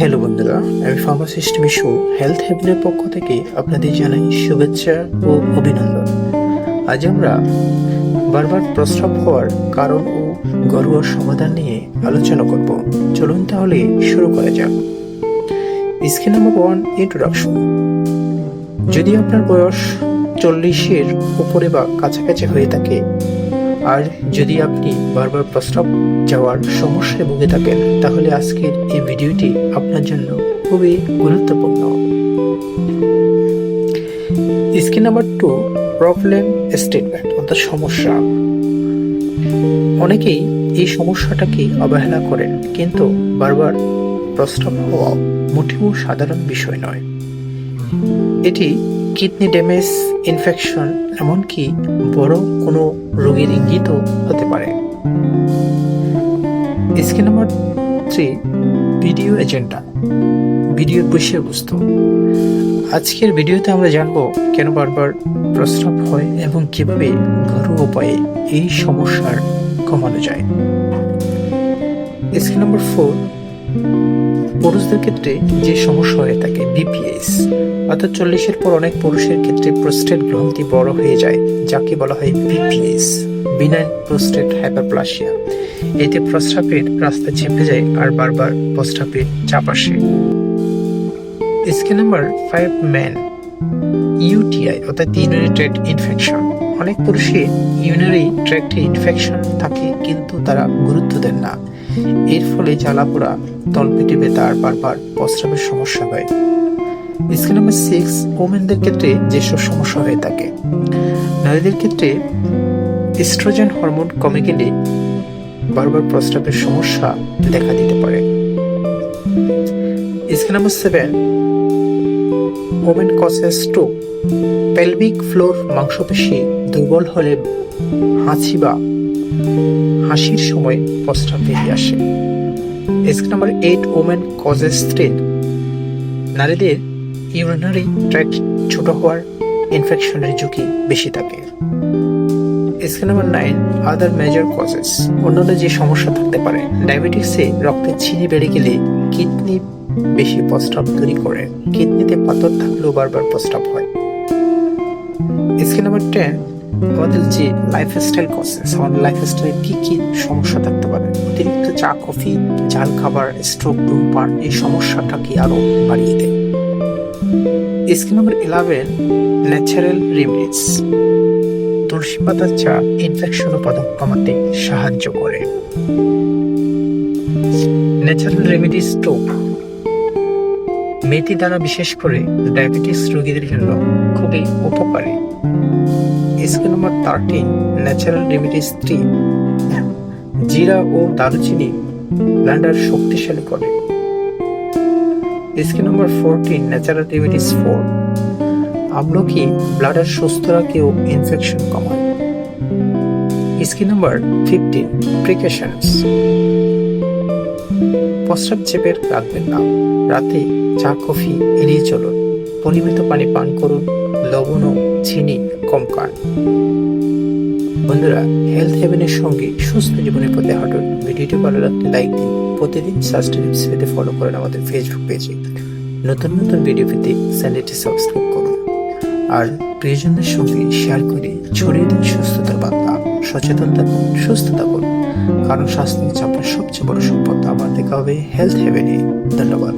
Hello বন্ধুরা, আমি pharmacist Mishu, health হেভেনের পক্ষ থেকে আপনাদের জানাই শুভেচ্ছা ও অভিনন্দন। আজ আমরা বারবার প্রস্রাব হওয়ার কারণ ও ঘরোয়া সমাধান নিয়ে আলোচনা করব। চলুন তাহলে শুরু করা যাক। স্কিন নাম্বার ওয়ান ইন্ট্রোডাকশন যদি আপনার বয়স চল্লিশের উপরে বা কাছাকাছি হয়ে থাকে আর যদি আপনি বারবার প্রস্রাব যাওয়ার সমস্যায় ভুগে থাকেন, তাহলে আজকের এই ভিডিওটি আপনার জন্য খুবই গুরুত্বপূর্ণ। Scene number two, problem statement, অর্থাৎ সমস্যা। অনেকেই এই সমস্যাটাকে অবহেলা করেন, কিন্তু বারবার প্রস্রাব হওয়া মোটেও সাধারণ বিষয় নয়। এটি কিডনি ড্যামেজ ইনফেকশন এমনকি বড় কোনো রোগের ইঙ্গিতও হতে পারে। Scene number three, video agenda. ভিডিওর বিষয়বস্তু আজকের ভিডিওতে আমরা জানব কেন বারবার প্রস্রাব হয় এবং কীভাবে ঘরোয়া উপায়ে এই সমস্যার কমানো যায়। স্কিন নাম্বার ফোর পুরুষদের ক্ষেত্রে যে সমস্যা হয়ে থাকে বিপিএস অর্থাৎ চল্লিশের পর অনেক পুরুষের ক্ষেত্রে প্রোস্টেট গ্রন্থি বড় হয়ে যায়, যাকে বলা হয় বিপিএস বিনাইন প্রোস্টেট হাইপারপ্লাসিয়া এতে প্রস্রাবের রাস্তা চেপে যায় আর বারবার প্রস্রাবের চাপ আসে। Scene number five man UTI অর্থাৎ ট্র্যাক্ট ইনফেকশন অনেক পুরুষের ইউরিনারি ট্র্যাক্টে ইনফেকশন থাকে কিন্তু তারা গুরুত্ব দেন না। এর ফলে জ্বালাপোড়া, তলপেটে ব্যথা আর বারবার প্রস্রাবের সমস্যা হয়। স্কিন নাম্বার সিক্স ওমেনদের ক্ষেত্রে যেসব সমস্যা হয়ে থাকে, নারীদের ক্ষেত্রে এস্ট্রোজেন হরমোন কমে গেলে বারবার প্রস্রাবের সমস্যা দেখা দিতে পারে। Skin number seven women causes two. Pelvic floor মাংসপেশি দুর্বল হলে হাঁচি বা হাসির সময় প্রস্রাব বেরিয়ে আসে। Scene number eight women causes three নারীদের ইউরিনারি ট্র্যাক্ট ছোট হওয়ার ইনফেকশনের ঝুঁকি বেশি থাকে। Scene number nine, other major causes অন্যান্য যে সমস্যা থাকতে পারে ডায়াবেটিক্সে রক্তে চিনি বেড়ে গেলে কিডনি বেশি প্রস্রাব তৈরি করে কিডনিতে পাথর থাকলেও বারবার প্রস্রাব হয়। স্কিন নাম্বার টেন, আমাদের যে লাইফস্টাইল কসেস আমাদের লাইফস্টাইলে কি কি সমস্যা থাকতে পারে? অতিরিক্ত চা, কফি ঝাল খাবার স্ট্রোক ধূমপান এই সমস্যাটাকে আরও বাড়িয়ে দেয়? Scene number eleven natural remedies তুলসী পাতার চা ইনফেকশন উপাদান কমাতে সাহায্য করে। ন্যাচারাল রেমেডিস টু মেথি দানা বিশেষ করে ডায়াবেটিস রোগীদের জন্য খুবই উপকারী। Scene number thirteen natural remedies three জিরা ও দারুচিনি ব্লান্ডার শক্তিশালী করে। Scene number fourteen natural remedies four আমলকি ব্লাডার সুস্থ রাখে ও ইনফেকশন কমায়। স্কিন নাম্বার ফিফটিন প্রিকশনস প্রস্রাব চেপের রাখবেন না। রাতে চা, কফি এড়িয়ে চলুন। পরিমিত পানি পান করুন। লবণ ও চিনি কম খান। বন্ধুরা হেলথ হেভেনের সঙ্গে সুস্থ জীবনের পথে হাঁটুন। ভিডিওটি ভালো লাগলে লাইক দিন। প্রতিদিন সাস্টেনেবস পেতে ফলো করেন আমাদের ফেসবুক পেজে নতুন নতুন ভিডিও পেতে চ্যানেলটি সাবস্ক্রাইব করুন। আর প্রিয়জনদের সঙ্গে শেয়ার করে ছড়িয়ে দিন সুস্থতার বার্তা সচেতন থাকুন সুস্থ থাকুন কারণ স্বাস্থ্য হচ্ছে সবচেয়ে বড় সম্পদ আবার দেখা হবে হেলথ হেভেনে ধন্যবাদ।